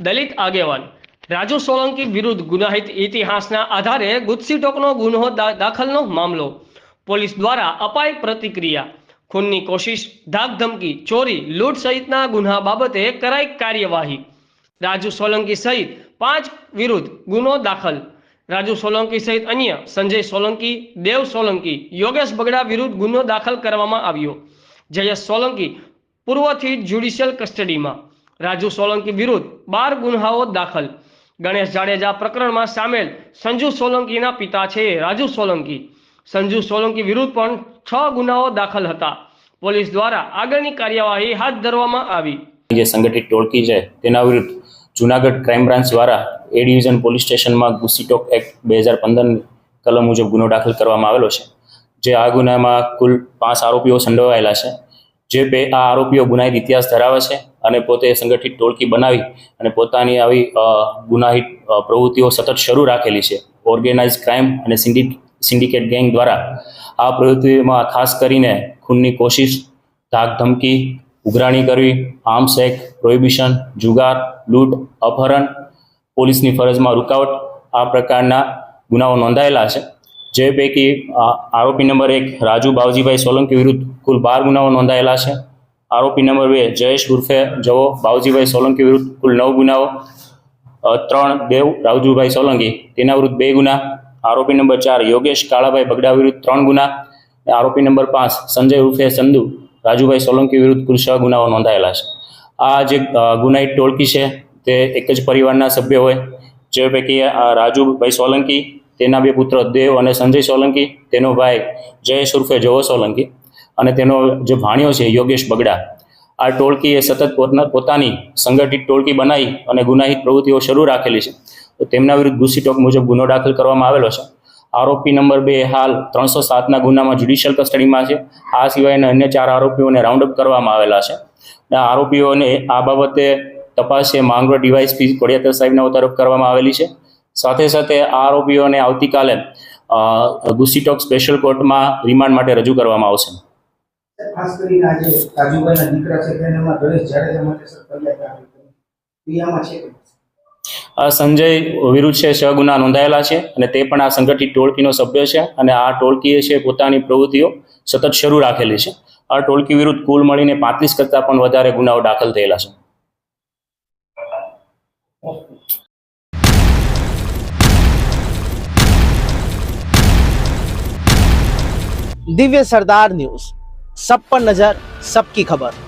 દલિત આગેવાન રાજુ સોલંકી વિરુદ્ધ ગુનાહિત ઇતિહાસના આધારે ગુજસીટોકનો ટોકનો ગુનો દાખલનો મામલો. પોલીસ દ્વારા અપાઈ પ્રતિક્રિયા. ખૂનની કોશિશ, ધાકધમકી, ચોરી, લૂંટ સહિતના ગુન્હા બાબતે કરાઈ કાર્યવાહી. રાજુ સોલંકી સહિત પાંચ વિરુદ્ધ ગુનો દાખલ. રાજુ સોલંકી સહિત અન્ય સંજય સોલંકી, દેવ સોલંકી, યોગેશ બગડા વિરુદ્ધ ગુનો દાખલ કરવામાં આવ્યો. જયેશ સોલંકી પૂર્વથી જ્યુડિશિયલ કસ્ટડીમાં. રાજુ સોલંકી વિરુદ્ધ બાર ગુન્હાઓ દાખલ. ગણેશ જાડેજા પ્રકરણમાં સામેલ સંજુ સોલંકીના પિતા છે રાજુ સોલંકી. સંજુ સોલંકી વિરુદ્ધ પણ છ ગુનાઓ દાખલ હતા. પોલીસ દ્વારા આગળની કાર્યવાહી હાથ ધરવામાં આવી. જે સંગઠિત ટોળકી છે તેના વિરુદ્ધ જુનાગઢ ક્રાઇમ બ્રાન્ચ દ્વારા એ ડિવિઝન પોલીસ સ્ટેશનમાં ગુસીટોક એક્ટ બે હજાર પંદર કલમ મુજબ ગુનો દાખલ કરવામાં આવેલો છે. જે આ ગુનામાં કુલ પાંચ આરોપીઓ સંડોવાયેલા છે. જે બે આ આરોપીઓ ગુનાહિત ઇતિહાસ ધરાવે છે અને પોતે સંગઠિત ટોળકી બનાવી અને પોતાની આવી ગુનાહિત પ્રવૃત્તિઓ સતત શરૂ રાખેલી છે. ઓર્ગેનાઇઝ ક્રાઇમ અને સિન્ડિકેટ ગેંગ દ્વારા. આ પ્રવૃત્તિમાં ખાસ કરીને ખૂનની કોશિશ, ધાક ધમકી, ઉઘરાણી કરવી આર્મ્સ એક્ટ પ્રોહિબિશન જુગાર, લૂંટ, અપહરણ, પોલીસની ફરજમાં રૂકાવટ, આ પ્રકારના ગુનાઓ નોંધાયેલા છે. જે પૈકી આરોપી નંબર એક રાજુ બાવજીભાઈ સોલંકી વિરુદ્ધ કુલ બાર ગુનાઓ નોંધાયેલા છે. આરોપી નંબર બે જયેશ ઉર્ફે જવો, બાવજીભાઈ સોલંકી વિરુદ્ધ કુલ નવ ગુનાઓ ત્રણ દેવ રાવજુભાઈ સોલંકી. તેના વિરુદ્ધ બે ગુના. આરોપી નંબર ચાર યોગેશ કાળાભાઈ બગડા વિરુદ્ધ ત્રણ ગુના. આરોપી નંબર પાંચ સંજય ઉર્ફે સંધુ રાજુભાઈ સોલંકી વિરુદ્ધ કુલ છ ગુનાઓ નોંધાયેલા છે. આ જે ગુનાહિત ટોળકી છે, તે એક જ પરિવારના સભ્ય હોય. જે પૈકી રાજુભાઈ સોલંકી, તેના બે પુત્ર દેવ અને સંજય સોલંકી, તેનો ભાઈ જયેશ ઉર્ફે જવો સોલંકી. અને તેનો જે ભાણ્યો છે યોગેશ બગડા આ ટોળકીએ સતત પોતના- સંગઠિત ટોળકી બનાવી અને ગુનાહિત પ્રવૃત્તિઓ શરૂ રાખેલી છે. તો તેમના વિરુદ્ધ ગુસ્સી ટોક મુજબ ગુનો દાખલ કરવામાં આવેલો છે. આરોપી નંબર બે હાલ ત્રણસો સાતના ગુનામાં જ્યુડિશિયલ કસ્ટડીમાં છે. આ સિવાયના અન્ય ચાર આરોપીઓને રાઉન્ડ અપ કરવામાં આવેલા છે. આરોપીઓને આ બાબતે તપાસે માંગરો માંગરોળ ડીવાયસપી કોડિયાતર સાહેબના તરફ કરવામાં આવેલી છે. સાથે સાથે આ આરોપીઓને આવતીકાલે અ, ટોક સ્પેશિયલ કોર્ટમાં રિમાન્ડ માટે રજૂ કરવામાં આવશે. ખાસ કરીને આજે રાજુભાઈના દીકરા છે તેનામાં ગણેશ જાડેજા માટે સરકાર ક્રિયામાં છે સંજય વિરુદ્ધ છે છ ગુના નોંધાયેલા છે અને તે પણ આ સંગઠિત ટોળકીનો સભ્ય છે અને આ ટોળકીએ છે પોતાની પ્રવૃત્તિઓ સતત શરૂ રાખેલી છે. આ ટોળકી વિરુદ્ધ કુલ મળીને પાંત્રીસ કરતા પણ વધારે ગુનાઓ દાખલ થયેલા છે. દિવ્ય સરદાર ન્યૂઝ. સપન નજર સબકી ખબર.